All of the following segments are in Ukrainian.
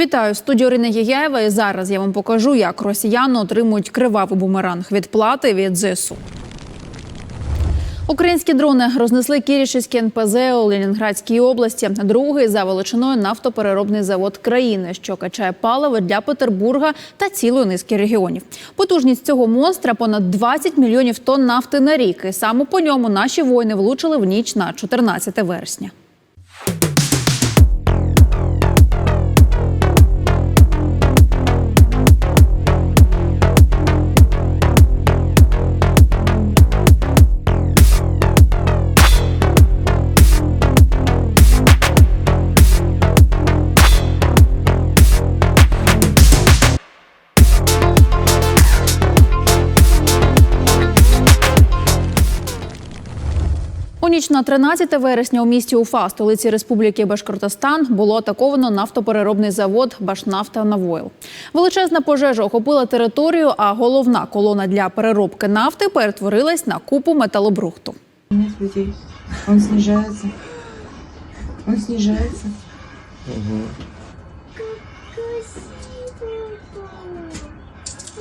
Вітаю студію Ірина Єяєва. І зараз я вам покажу, як росіяни отримують кривавий бумеранг відплати від ЗСУ. Українські дрони рознесли Кірішівське НПЗ у Ленінградській області. Другий за величиною нафтопереробний завод країни, що качає паливо для Петербурга та цілої низки регіонів. Потужність цього монстра понад 20 мільйонів тонн нафти на рік. І саме по ньому наші воїни влучили в ніч на 14 вересня. У ніч на 13 вересня у місті Уфа, столиці Республіки Башкортостан, було атаковано нафтопереробний завод Башнафта Навойл. Величезна пожежа охопила територію, а головна колона для переробки нафти перетворилась на купу металобрухту. Нет людей. Он снижается. Он снижается.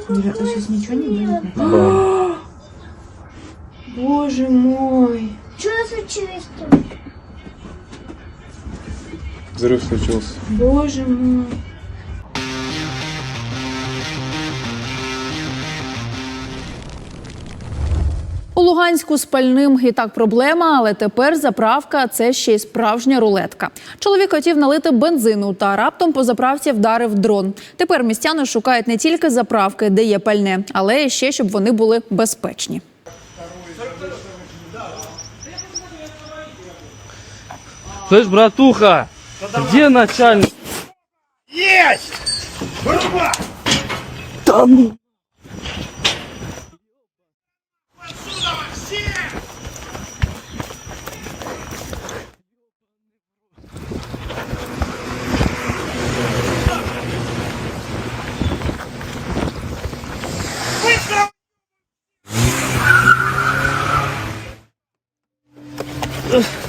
Сейчас ничего не будет? Боже мой. Что случилось-то? Взрыв случился. Боже мой. У Луганську з пальним і так проблема, але тепер заправка це ще й справжня рулетка. Чоловік хотів налити бензину та раптом по заправці вдарив дрон. Тепер містяни шукають не тільки заправки, де є пальне, але і ще щоб вони були безпечні. Слышь, братуха, где начальник?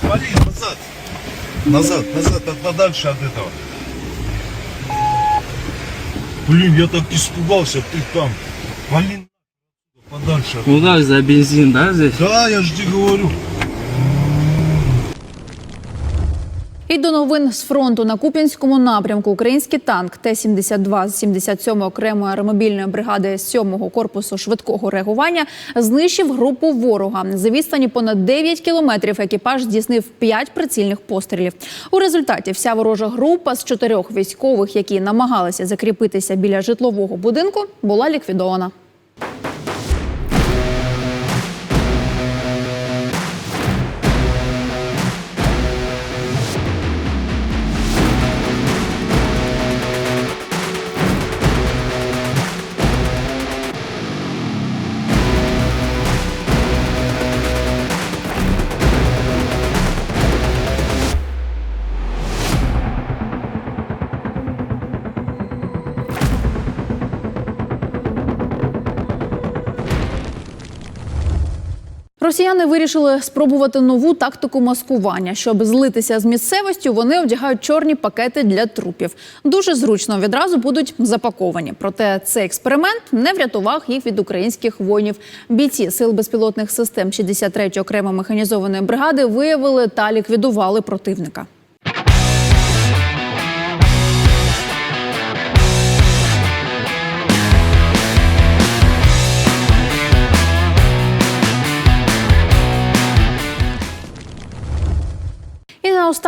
Вали назад. Назад, назад, подальше от этого. Блин, я так испугался, ты там. Вали подальше. Куда за бензин, да, здесь? Да, я же тебе говорю. І до новин з фронту на Куп'янському напрямку український танк Т-72 з 77 окремої аеромобільної бригади 7-го корпусу швидкого реагування знищив групу ворога. За відстані понад 9 кілометрів екіпаж здійснив 5 прицільних пострілів. У результаті вся ворожа група з чотирьох військових, які намагалися закріпитися біля житлового будинку, була ліквідована. Росіяни вирішили спробувати нову тактику маскування. Щоб злитися з місцевістю, вони одягають чорні пакети для трупів. Дуже зручно відразу будуть запаковані. Проте цей експеримент не врятував їх від українських воїнів. Бійці сил безпілотних систем 63-ї окремо механізованої бригади виявили та ліквідували противника.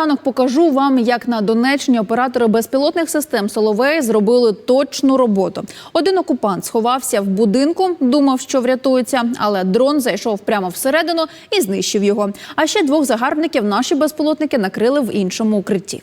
Наостанок покажу вам, як на Донеччині оператори безпілотних систем Соловей зробили точну роботу. Один окупант сховався в будинку, думав, що врятується, але дрон зайшов прямо всередину і знищив його. А ще двох загарбників наші безпілотники накрили в іншому укритті.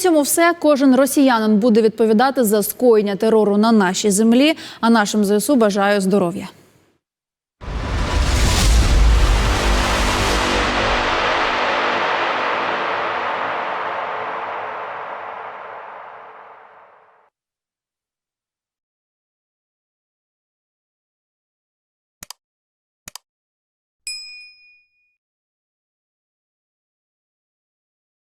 Цьому все. Кожен росіянин буде відповідати за скоєння терору на нашій землі. А нашим ЗСУ бажаю здоров'я.